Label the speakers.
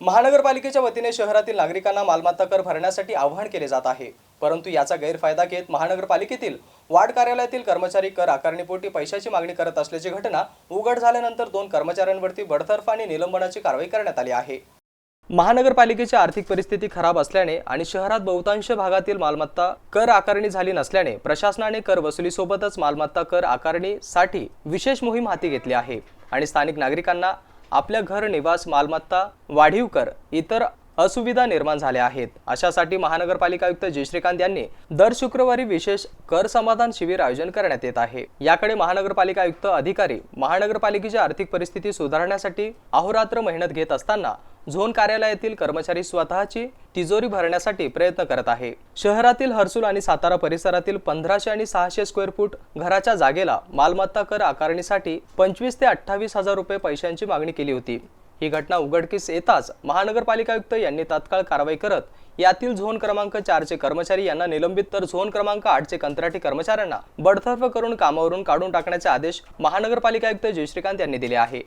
Speaker 1: महानगरपालिकेच्या वतीने शहरातील नागरिकांना मालमत्ता कर भरण्यासाठी आवाहन केले जात आहे. परंतु याचा गैरफायदा घेत महानगरपालिकेतील वार्ड कार्यालयातील कर्मचारी कर आकारणीपोटी पैशाची मागणी करत असल्याची घटना उघड झाल्यानंतर दोन कर्मचाऱ्यांवरती बडतर्फ आणि निलंबनाची कारवाई करण्यात आली आहे. महानगरपालिकेची आर्थिक परिस्थिती खराब असल्याने आणि शहरात बहुतांश भागातील मालमत्ता कर आकारणी झाली नसल्याने प्रशासनाने कर वसुलीसोबतच मालमत्ता कर आकारणीसाठी विशेष मोहीम हाती घेतली आहे. आणि स्थानिक नागरिकांना आपल्या घर निवास मालमत्ता वाढीव कर इतर असुविधा निर्माण झाल्या आहेत. अशासाठी महानगरपालिका आयुक्त जय श्रीकांत यांनी दर शुक्रवारी विशेष कर समाधान शिबिर आयोजन करण्यात येत आहे. याकडे महानगरपालिका आयुक्त अधिकारी महानगरपालिकेची आर्थिक परिस्थिती सुधारण्यासाठी अहोरात्र मेहनत घेत असताना झोन कार्यालयातील कर्मचारी स्वतःची तिजोरी भरण्यासाठी प्रयत्न करत आहे. शहरातील हर्सुल आणि सातारा परिसरातील पंधराशे आणि सहाशे स्क्वेअर फूट घराच्या जागेला मालमत्ता कर आकारणीसाठी पंचवीस ते अठ्ठावीस हजार रुपये पैशांची मागणी केली होती. ही घटना उघडकीस येताच महानगरपालिका आयुक्त यांनी तात्काळ कारवाई करत यातील झोन क्रमांक चारचे कर्मचारी यांना निलंबित तर झोन क्रमांक आठचे कंत्राटी कर्मचाऱ्यांना बडतर्फ करून कामावरून काढून टाकण्याचे आदेश महानगरपालिका आयुक्त जयश्रीकांत यांनी दिले आहे.